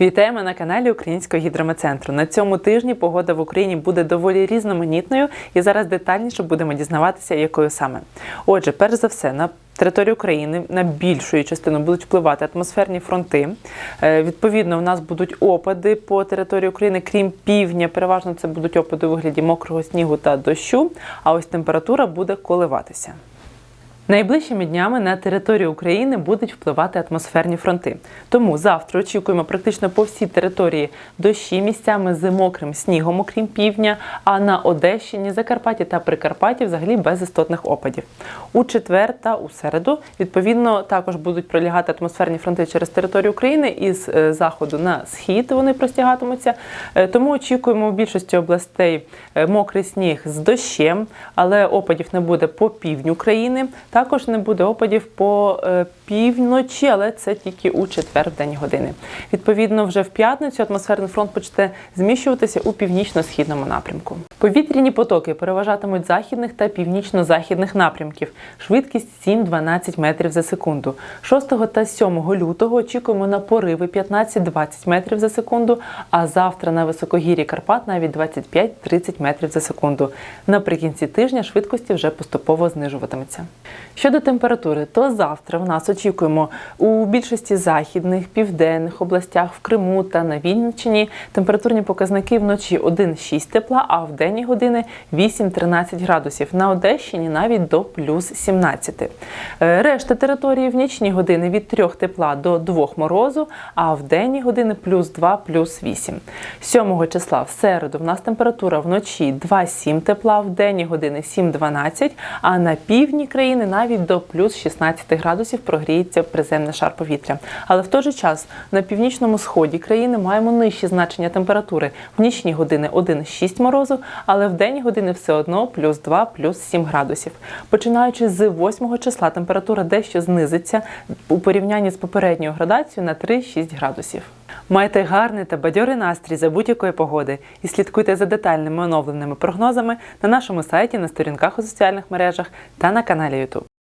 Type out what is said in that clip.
Вітаємо на каналі Українського гідрометцентру. На цьому тижні погода в Україні буде доволі різноманітною, і зараз детальніше будемо дізнаватися, якою саме. Отже, перш за все, на території України на більшу частину будуть впливати атмосферні фронти. Е, Відповідно, у нас будуть опади по території України, крім півдня. Переважно це будуть опади у вигляді мокрого снігу та дощу. А ось температура буде коливатися. Найближчими днями на територію України будуть впливати атмосферні фронти. Тому завтра очікуємо практично по всій території дощі місцями з мокрим снігом, окрім півдня. А на Одещині, Закарпатті та Прикарпатті взагалі без істотних опадів. У четвер та у середу відповідно також будуть пролягати атмосферні фронти через територію України із е, заходу на схід. Вони простягатимуться. Е, Тому очікуємо в більшості областей е, мокрий сніг з дощем, але опадів не буде по півдню країни. Також не буде опадів по е, півночі, але це тільки у четвер в день години. Відповідно, вже в п'ятницю атмосферний фронт почне зміщуватися у північно-східному напрямку. Повітряні потоки переважатимуть західних та північно-західних напрямків. Швидкість 7-12 метрів за секунду. 6 та 7 лютого очікуємо на пориви 15-20 метрів за секунду, а завтра на високогір'ї Карпат навіть 25-30 метрів за секунду. Наприкінці тижня швидкості вже поступово знижуватиметься. Щодо температури, то завтра в нас очікуємо у більшості західних, південних областях, в Криму та на Вінниччині температурні показники вночі 1-6 тепла, а в денні години 8-13 градусів. На Одещині навіть до плюс 17. Е, Решта території в нічні години від 3 тепла до 2 морозу, а в денні години плюс 2, плюс 8. 7 числа в середу в нас температура вночі 2-7 тепла, в денні години 7-12, а на півдні країни навіть до плюс 16 градусів прогріється приземний шар повітря. Але в той же час на північному сході країни маємо нижчі значення температури. В нічні години 1-6 морозу, але в денні години все одно плюс 2, плюс 7 градусів. Починаючи з 8 числа температура дещо знизиться у порівнянні з попередньою градацією на 3-6 градусів. Майте гарний та бадьорий настрій за будь-якої погоди і слідкуйте за детальними оновленими прогнозами на нашому сайті, на сторінках у соціальних мережах та на каналі YouTube.